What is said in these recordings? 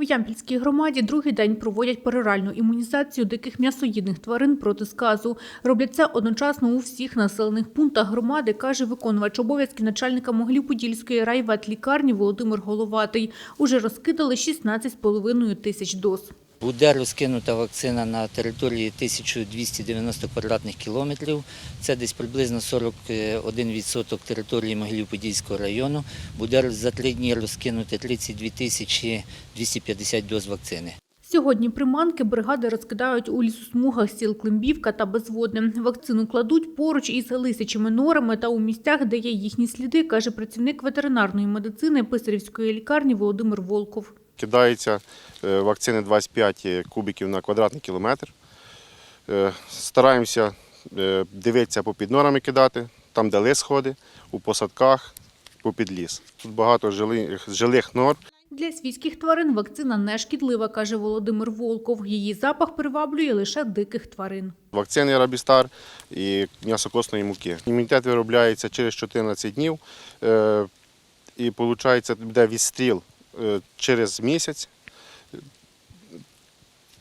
В Ямпільській громаді другий день проводять пероральну імунізацію диких м'ясоїдних тварин проти сказу. Роблять це одночасно у всіх населених пунктах громади, каже виконувач обов'язків начальника Могилів-Подільської райветлікарні Володимир Головатий. Уже розкидали 16,5 тисяч доз. Буде розкинута вакцина на території 1290 квадратних кілометрів. Це десь приблизно 41% території Могилів-Подільського району. Буде за три дні розкинути 32 тисячі 250 доз вакцини. Сьогодні приманки бригади розкидають у лісосмугах сіл Климбівка та Безводне. Вакцину кладуть поруч із лисячими норами та у місцях, де є їхні сліди, каже працівник ветеринарної медицини Писарівської лікарні Володимир Волков. Кидається е, вакцини 25 кубиків на квадратний кілометр. Е, Стараємося е, дивитися по піднорами кидати, там, де лис ходить, у посадках, попід ліс. Тут багато жилих, жилих нор. Для свійських тварин вакцина не шкідлива, каже Володимир Волков. Її запах приваблює лише диких тварин. Вакцини Рабістар і м'ясокосної муки. Імунітет виробляється через 14 днів і виходить, буде відстріл через місяць.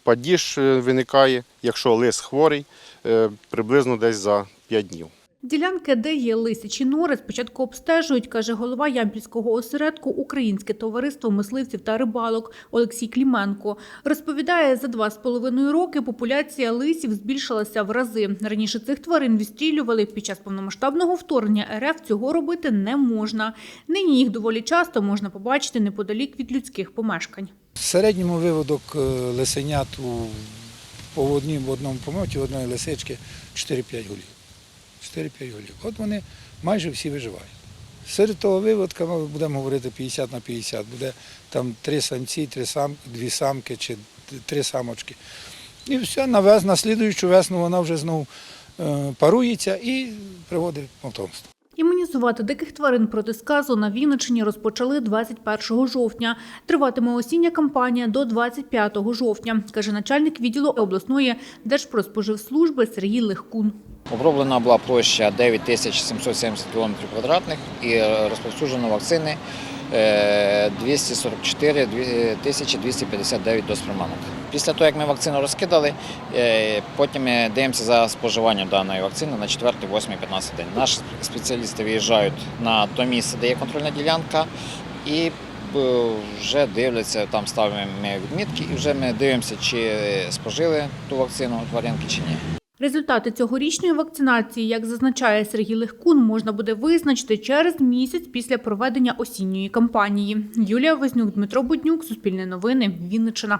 Падіж е, виникає, якщо лис хворий, е, приблизно десь за 5 днів. Ділянки, де є лисячі нори, спочатку обстежують, каже голова Ямпільського осередку Українське товариство мисливців та рибалок Олексій Кліменко. Розповідає, за два з половиною роки популяція лисів збільшилася в рази. Раніше цих тварин відстрілювали під час повномасштабного вторгнення РФ. Цього робити не можна. Нині їх доволі часто можна побачити неподалік від людських помешкань. В середньому виводок е, лисенят у, по одній, в одному помоті, одної лисички 4-5 голів. 4-5 голів. От вони майже всі виживають. Серед того виводка ми будемо говорити 50 на 50. Буде там три самці, три сам, дві самки чи три самочки. І все, на, вес, на слідуючу весну вона вже знову е, парується і приводить потомство. Імунізувати диких тварин проти сказу на Вінниччині розпочали 21 жовтня. Триватиме осіння кампанія до 25 жовтня, каже начальник відділу обласної Держпродспоживслужби Сергій Легкун. Оброблена була площа 9770 км квадратних і розповсюджено вакцини 244 тисячі 259 доз приманок. Після того, як ми вакцину розкидали, е, потім ми дивимося за споживанням даної вакцини на 4, 8, 15 день. Наші спеціалісти виїжджають на то місце, де є контрольна ділянка, і е, вже дивляться, там ставимо відмітки, і вже ми дивимося, чи спожили ту вакцину тваринки чи ні. Результати цьогорічної вакцинації, як зазначає Сергій Легкун, можна буде визначити через місяць після проведення осінньої кампанії. Юлія Вознюк, Дмитро Буднюк, Суспільне новини, Вінниччина.